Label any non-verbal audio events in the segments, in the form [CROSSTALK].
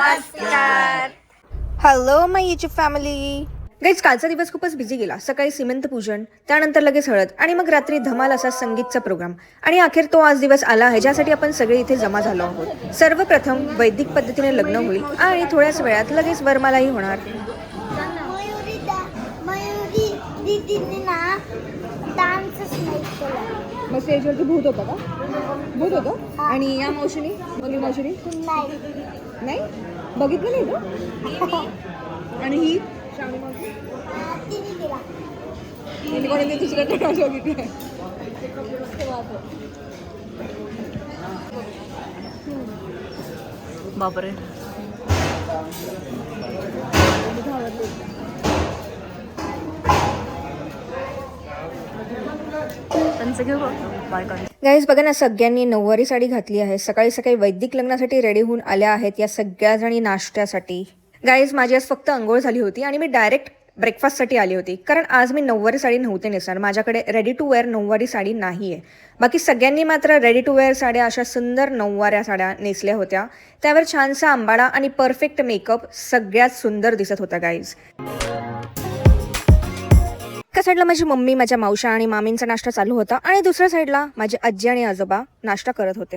नमस्कार. Hello my YouTube family guys कालचा दिवस खूपच बिझी गेला. सकाळी सिमेंट पूजन त्यानंतर लगेच हळद आणि मग रात्री धमाल असा संगीतचा प्रोग्राम आणि अखेर तो आज दिवस आला आहे ज्यासाठी आपण सगळे इथे जमा झालो आहोत. सर्वप्रथम वैदिक पद्धतीने लग्न होईल आणि थोड्याच वेळात लगेच वरमालाही होणार. दीदीने ना डान्सच नाही केला. मग स्टेजवरती भूत होता का? भूत होतं? आणि या मावशीने? मग मावशीने? नाही. नाही? बघितलं नाही का आणि ही? श्रावणी मावशी? तिने केला. कोणी दुसऱ्या मावशी बघितली बापरे. त्यांचं घेऊ बायकांचं गाईज बघा ना सगळ्यांनी नऊवारी साडी घातली आहे. सकाळी सकाळी वैदिक लग्नासाठी रेडी होऊन आल्या आहेत या सगळ्या जणी नाश्त्यासाठी. गाईज माझी आज फक्त अंघोळ झाली होती आणि मी डायरेक्ट ब्रेकफास्टसाठी आली होती. कारण आज मी नऊवारी साडी नव्हते नेसणार. माझ्याकडे रेडी टू वेअर नऊवारी साडी नाही आहे बाकी सगळ्यांनी मात्र रेडी टू वेअर साड्या अशा सुंदर नऊवाऱ्या साड्या नेसल्या होत्या. त्यावर छानसा आंबाडा आणि परफेक्ट मेकअप सगळ्यात सुंदर दिसत होता गाईज एका साईडला माझी मम्मी माझ्या मावशा आणि मामींचा नाश्ता चालू होता आणि दुसऱ्या साईडला माझे आजी आणि आजोबा नाश्ता करत होते.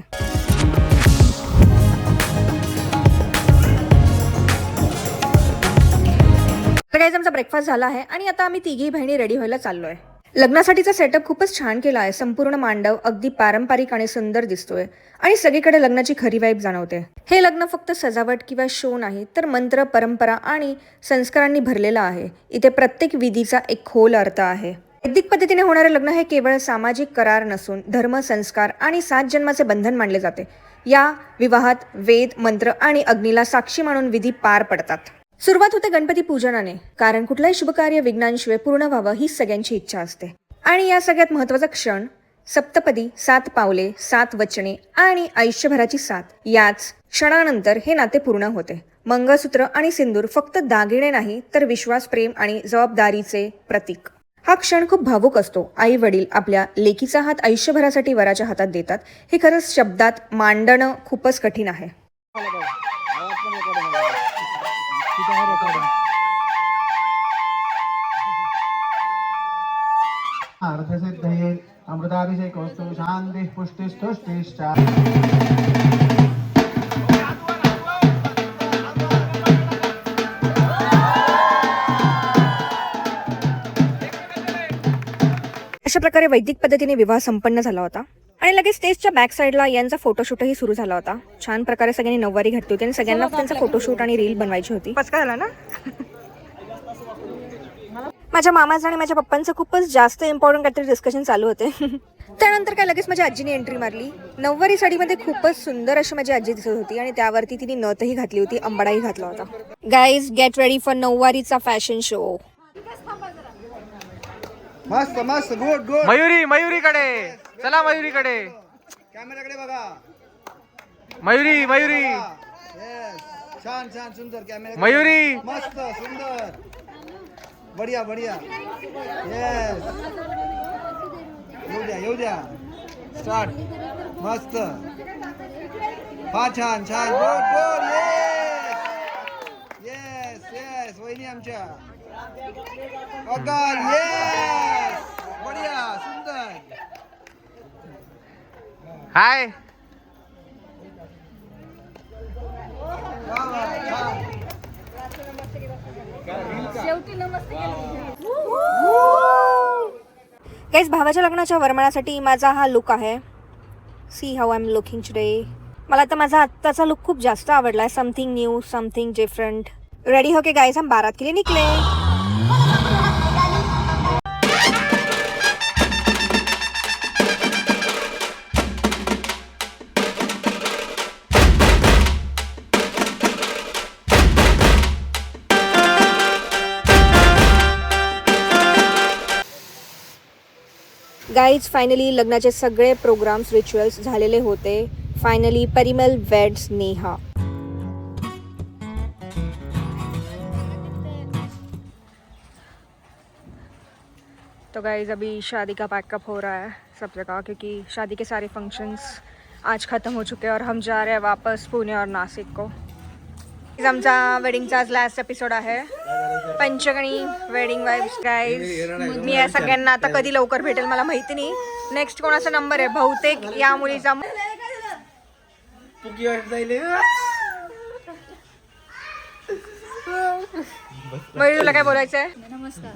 आमचा ब्रेकफास्ट झाला आहे आणि आता आम्ही तिघी बहिणी रेडी व्हायला चाललो आहे लग्नासाठीचा सेटअप खूपच छान केला आहे. संपूर्ण मांडव अगदी पारंपरिक आणि सुंदर दिसतोय. आणि सगळीकडे लग्नाची खरी वाईब जाणवते. हे लग्न फक्त सजावट किंवा शो नाही तर मंत्र परंपरा आणि संस्कारांनी भरलेलं आहे. इथे प्रत्येक विधीचा एक खोल अर्थ आहे. वैदिक पद्धतीने होणारे लग्न हे केवळ सामाजिक करार नसून धर्म संस्कार आणि सात जन्माचे बंधन मानले जाते. या विवाहात वेद मंत्र आणि अग्नीला साक्षी मानून विधी पार पडतात. सुरुवात होते गणपती पूजनाने. कारण कुठलंही शुभकार्य विघ्नांशिवाय पूर्ण व्हावं ही सगळ्यांची इच्छा असते. आणि या सगळ्यात महत्त्वाचा क्षण सप्तपदी सात पावले सात वचने आणि आयुष्यभराची साथ. याच क्षणानंतर हे नाते पूर्ण होते. मंगळसूत्र आणि सिंदूर फक्त दागिने नाही तर विश्वास प्रेम आणि जबाबदारीचे प्रतीक. हा क्षण खूप भावूक असतो. आई वडील आपल्या लेकीचा हात आयुष्यभरासाठी वराच्या हातात देतात. हे खरंच शब्दात मांडणं खूपच कठीण आहे. अर्थसिद्धये अमृताभिषेकोऽस्तु शान्तिः पुष्टिस्तुष्टिश्च अशा प्रकारे वैदिक पद्धतीने विवाह संपन्न झाला होता. आणि लगेच स्टेजच्या बॅक साईडला यांचा फोटोशूटही सुरू झाला होता. छान प्रकारे सगळ्यांनी नऊवारी घातली होती आणि सगळ्यांना त्यांचा फोटोशूट आणि रील बनवायची होती. पचका झाला ना? माझ्या मामाचं आणि माझ्या पप्पांचं खूपच जास्त इम्पॉर्टंट काहीतरी डिस्कशन चालू होते. त्यानंतर काय लगेच माझ्या आजीने एंट्री मारली. नऊवारी साडीमध्ये खूपच सुंदर अशी माझी आजी दिसत होती आणि त्यावरती तिने नथही घातली होती अंबाडाही घातला होता. गाईज गेट रेडी फॉर नऊवारीचा फॅशन शो मस्त मस्त. Good good. मयुरी मयुरीकडे. चला मयुरीकडे. कॅमेराकडे बघा. मयुरी मयुरी. येस छान छान सुंदर कॅमेरा. मयुरी. मस्त सुंदर. बढिया बढिया. येस येऊ द्या येऊ द्या. स्टार्ट मस्त. हा छान छान. Good good. Yes yes yes वहिनी आमच्या. येस बढिया सुंदर। हाय। गाईज भावाच्या लग्नाच्या वरमाळासाठी माझा हा लुक आहे. See how I am looking today मला तर माझा आत्ताचा लुक खूप जास्त आवडला आहे something new something different ready हो के गाईज हम बारात के लिए निकले. गाईज फायनली लग्नाचे सगळे प्रोग्राम्स रिच्युअल्स झालेले होते. फायनली परिमल वेड्स नेहा तो गाइज अभी शादी का पैकअप हो रहा है सब जगह क्योंकि शादी के सारे फंक्शंस आज ख़त्म हो चुके हैं और हम जा रहे हैं वापस पुणे और नासिक को। आमचा वेडिंगचा आज लास्ट एपिसोड आहे. पंचगणी वेडिंग वाईब्स गाईज मी या सगळ्यांना आता कधी लवकर भेटेल मला माहिती नाही. नेक्स्ट कोणाचा नंबर आहे? बहुतेक या मुलीचा. [LAUGHS] मयूर तुला काय बोलायचं आहे नमस्कार.